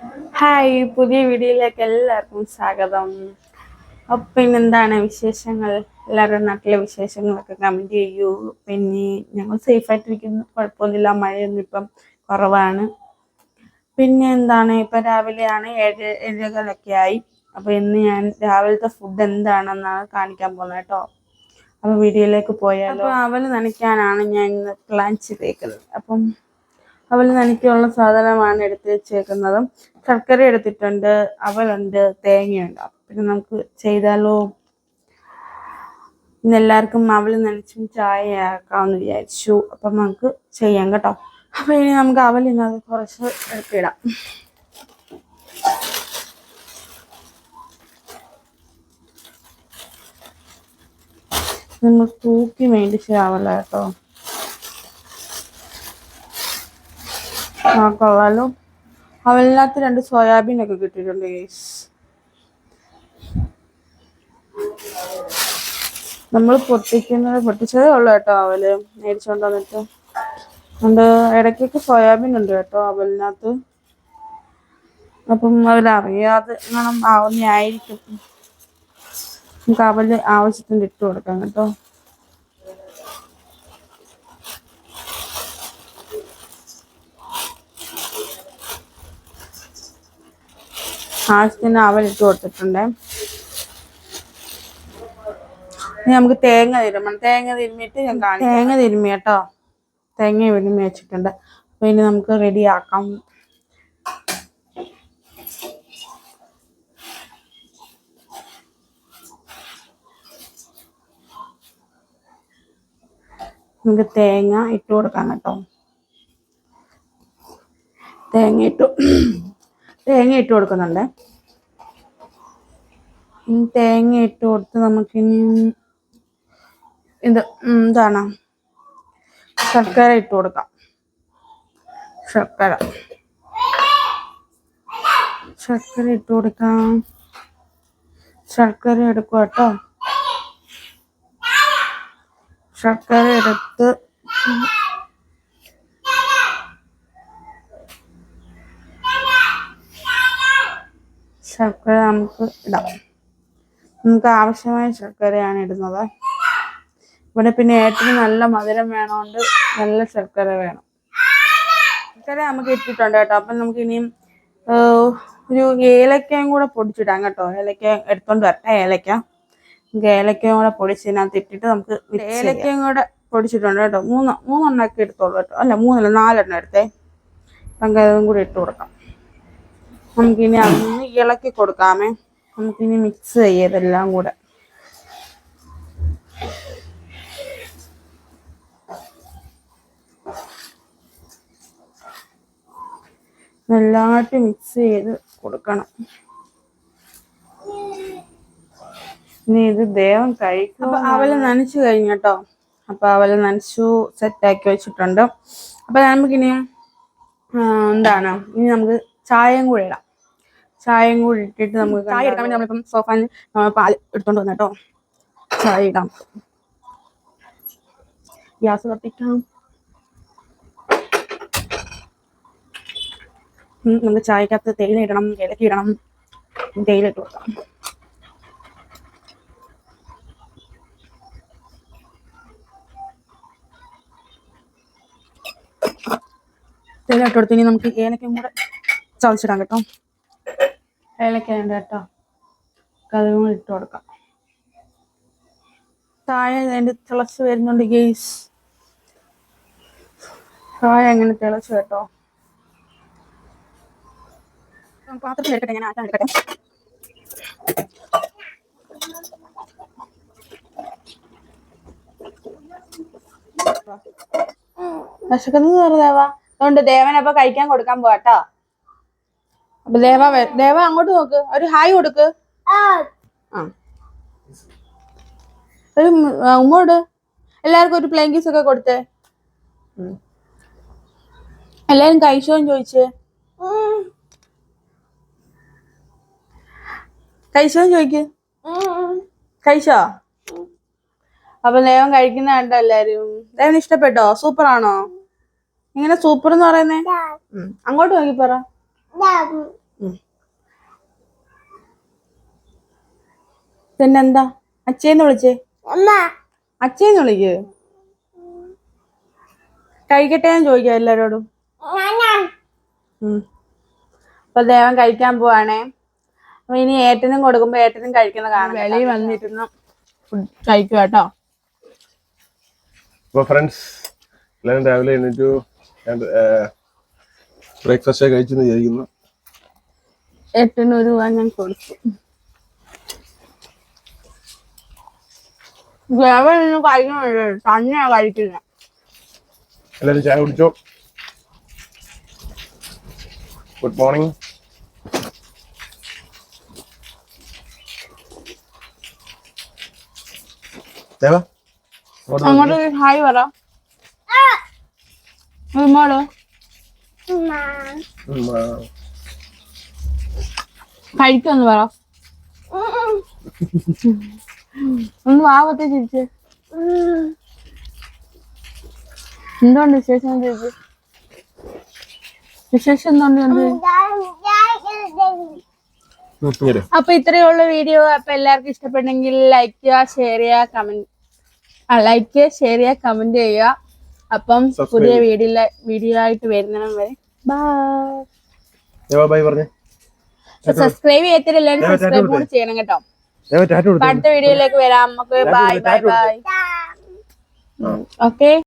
Hi പുതിയ വീഡിയോയിലേക്ക് എല്ലാവർക്കും സ്വാഗതം. അപ്പം എന്താണ് വിശേഷങ്ങൾ? എല്ലാവരുടെ നാട്ടിലെ വിശേഷങ്ങളൊക്കെ കമന്റ് ചെയ്യൂ. പിന്നെ ഞങ്ങൾ സേഫായിട്ടിരിക്കുന്നു കുഴപ്പമൊന്നുമില്ല. മഴയൊന്നും ഇപ്പം കുറവാണ്. പിന്നെ എന്താണ്? ഇപ്പം രാവിലെയാണ് ഏഴ് ഏഴുകളൊക്കെ ആയി. അപ്പോൾ ഇന്ന് ഞാൻ രാവിലത്തെ ഫുഡ് എന്താണെന്നാണ് കാണിക്കാൻ പോകുന്നത് കേട്ടോ. അപ്പോൾ വീഡിയോയിലേക്ക് പോയാലോ? അപ്പോൾ അവൽ നനയ്ക്കാനാണ് ഞാൻ ഇന്ന് പ്ലാൻ ചെയ്തേക്കുന്നത്. അപ്പം അവൽ നനയ്ക്കുള്ള സാധനമാണ് എടുത്ത് വെച്ചേക്കുന്നത്. ശർക്കര എടുത്തിട്ടുണ്ട് അവലുണ്ട് തേങ്ങയുണ്ട്. പിന്നെ നമുക്ക് ചെയ്താലോ? ഇന്ന് എല്ലാവർക്കും അവൽ നനച്ചും ചായ ആക്കാമെന്ന് വിചാരിച്ചു. അപ്പം നമുക്ക് ചെയ്യാം കേട്ടോ. അപ്പം ഇനി നമുക്ക് അവൽ ഇന്നത് കുറച്ച് എടുത്തിടാം. നിങ്ങൾ തൂക്കി മേടിച്ചാവല്ലോ കേട്ടോ. ആ കൊള്ളാലോ അവലിനകത്ത് രണ്ട് സോയാബീൻ ഒക്കെ കിട്ടിയിട്ടുണ്ട് ഗൈസ് നമ്മൾ പൊട്ടിക്കുന്നത് പൊട്ടിച്ചതേ ഉള്ളു കേട്ടോ അവൽ മേടിച്ചോണ്ട് വന്നിട്ട് അതുകൊണ്ട് ഇടയ്ക്കൊക്കെ സോയാബീൻ ഉണ്ട് കേട്ടോ അവലിനകത്ത് അപ്പം അവരറിയാതെ ആവുന്നതായിരിക്കും നമുക്ക് അവൽ ആവശ്യത്തിന് ഇട്ട് കൊടുക്കാം കേട്ടോ. ആവശ്യത്തിന് അവൽ ഇട്ട് കൊടുത്തിട്ടുണ്ട്. ഇനി നമുക്ക് തേങ്ങ തിരുമണം. തേങ്ങ തിരുമിയിട്ട് ഞാൻ കാണാം തേങ്ങ കേട്ടോ. തേങ്ങ തിരുമ്മി വെച്ചിട്ടുണ്ട്. അപ്പൊ ഇനി നമുക്ക് റെഡി ആക്കാം. നമുക്ക് തേങ്ങ ഇട്ട് കൊടുക്കാം കേട്ടോ. തേങ്ങ ഇട്ടു. തേങ്ങ ഇട്ട് കൊടുക്കുന്നുണ്ട്. തേങ്ങ ഇട്ട് കൊടുത്ത് നമുക്കിനി ഇത് എന്താണ് ശർക്കര ഇട്ട് കൊടുക്കാം. ശർക്കര. ശർക്കര ഇട്ട് കൊടുക്കാം. ശർക്കര എടുക്കുക കേട്ടോ. ശർക്കര എടുത്ത് ശർക്കര നമുക്ക് ഇടാം. നമുക്ക് ആവശ്യമായ ശർക്കരയാണ് ഇടുന്നത്. ഇവിടെ പിന്നെ ഏറ്റവും നല്ല മധുരം വേണോണ്ട് നല്ല ശർക്കര വേണം. ശർക്കര നമുക്ക് ഇട്ടിട്ടുണ്ട് കേട്ടോ. അപ്പം നമുക്ക് ഇനിയും ഒരു ഏലക്കയും കൂടെ പൊടിച്ചിടാം കേട്ടോ. ഏലക്ക എടുത്തോണ്ട് വരട്ടെ ഏലക്ക. നമുക്ക് ഏലക്കയും കൂടെ പൊടിച്ചതിനകത്ത് ഇട്ടിട്ട് നമുക്ക് ഏലക്കയും കൂടെ പൊടിച്ചിട്ടുണ്ട് കേട്ടോ. മൂന്ന് മൂന്നെണ്ണമൊക്കെ എടുത്തോളൂ കേട്ടോ. അല്ല മൂന്നല്ല നാലെണ്ണം എടുത്തേ. നമുക്ക് അതും കൂടി ഇട്ട് കൊടുക്കാം. നമുക്കിനി അതൊന്ന് ഇളക്കി കൊടുക്കാമേ. നമുക്കിനി മിക്സ് ചെയ്യതെല്ലാം കൂടെ. നല്ലതായിട്ട് മിക്സ് ചെയ്ത് കൊടുക്കണം. ഇനി ഇത് ദേവം കഴിക്കും. അപ്പൊ അവൽ നനച്ചു കഴിഞ്ഞു കേട്ടോ. അപ്പൊ അവൽ നനച്ചു സെറ്റാക്കി വെച്ചിട്ടുണ്ട്. അപ്പൊ നമുക്കിനി എന്താണ്? ഇനി നമുക്ക് ചായയും കൂടെ ഇടാം. ചായയും കൂടി ഇട്ടിട്ട് നമുക്ക് ചായ എടുക്കാൻ വേണ്ടി നമ്മളിപ്പം സോഫാനിൽ പാൽ എടുത്തോണ്ട് വന്നു കേട്ടോ. ചായ ഇടാം. ഗ്യാസ് കത്തിക്കാം. നമ്മൾ നമുക്ക് ചായക്കകത്ത് തേയില ഇടണം ഏലക്ക ഇടണം. തേയില ഇട്ട് കൊടുക്കാം. തേയില ഇട്ട് കൊടുത്ത് ഇനി നമുക്ക് ഏലക്കയും കൂടെ ചതച്ചിടാം കേട്ടോ. ഏലക്ക ഉണ്ട് കേട്ടോ കൂടെ ഇട്ട് കൊടുക്കാം. താഴെ അതിന്റെ തിളച്ച് വരുന്നുണ്ട് ഗെയ്സ് താഴെ അങ്ങനെ തിളച്ച് കേട്ടോ. പാത്രത്തിൽ എടുക്കട്ടെ ഞാൻ ആക്കാൻ എടുക്കട്ടെ. വിശക്കുന്നത് ദേവ. അതുകൊണ്ട് ദേവനപ്പൊ കഴിക്കാൻ കൊടുക്കാൻ പോവാട്ടോ. അപ്പൊ ദേവ ദേവ അങ്ങോട്ട് നോക്ക്. ഒരു ഹായ് കൊടുക്ക്. ആ. ഒരു ഉമ്മോട്. എല്ലാവർക്കും ഒരു പ്ലെയിൻ കിസ് ഒക്കെ കൊടുത്തേ. എല്ലാരും കഴിച്ചോന്ന് ചോദിച്ചേ. കഴിച്ചോന്ന് ചോദിക്ക്. കഴിച്ചോ? അപ്പൊ ദേവൻ കഴിക്കുന്ന കണ്ടോ എല്ലാരും. ദേവന് ഇഷ്ടപ്പെട്ടോ? സൂപ്പർ ആണോ ഇങ്ങനെ സൂപ്പർ എന്ന് പറയുന്നേ? അങ്ങോട്ട് നോക്കി പറ. പിന്നെന്താ? അച്ഛന്ന് വിളിച്ചേ? അമ്മ. അച്ഛന്ന് വിളിക്ക്. കഴിക്കട്ടെ ഞാൻ ചോദിക്കാം എല്ലാരോടും. അപ്പൊ ദേവൻ കഴിക്കാൻ പോവാണേ. അപ്പൊ ഇനി ഏട്ടനും കൊടുക്കുമ്പോ ഏട്ടനും കഴിക്കുന്ന കാണാം. വെളിയിൽ വന്നിരുന്ന. ഫുഡ് കഴിക്കുക കേട്ടോ. അപ്പൊ ഫ്രണ്ട്സ് എല്ലാവരും രാവിലെ എണീറ്റു. ബ്രേക്ക്ഫാസ്റ്റ് കഴിച്ചെന്ന് വിചാരിക്കുന്നു. ഏട്ടന് ഒരു രൂപ ഞാൻ കൊടുത്തു. തന്നെയാ കഴിക്കുന്നത് എല്ലാവരും ചായ കുടിച്ചോ? Good morning. അങ്ങോട്ട് ഹായ് പറ. മോൾ. കഴിക്കൊന്ന് പറ. ഒന്ന് വാവത്തെ ചിരിച്ച്. എന്തുകൊണ്ട് വിശേഷം ചേച്ചി? വിശേഷം എന്തുകൊണ്ട്. അപ്പൊ ഇത്രയുള്ള വീഡിയോ. അപ്പൊ എല്ലാവർക്കും ഇഷ്ടപ്പെട്ടെങ്കിൽ ലൈക്ക് ചെയ്യുക ഷെയർ ചെയ്യുക കമന്റ് ലൈക്ക് ചെയ്യുക ഷെയർ ചെയ്യുക കമന്റ് ചെയ്യുക. അപ്പം പുതിയ വീഡിയോ വീഡിയോ ആയിട്ട് വരുന്നതിനും വരെ ബൈ ബൈ പറഞ്ഞേ. സബ്സ്ക്രൈബ് ചെയ്തിട്ട് എല്ലാവരും സബ്സ്ക്രൈബ് കൂടി ചെയ്യണം കേട്ടോ. അടുത്ത വീഡിയോയിലേക്ക് വരാം. നമുക്ക് ബൈ ബൈ ബൈ ഓക്കെ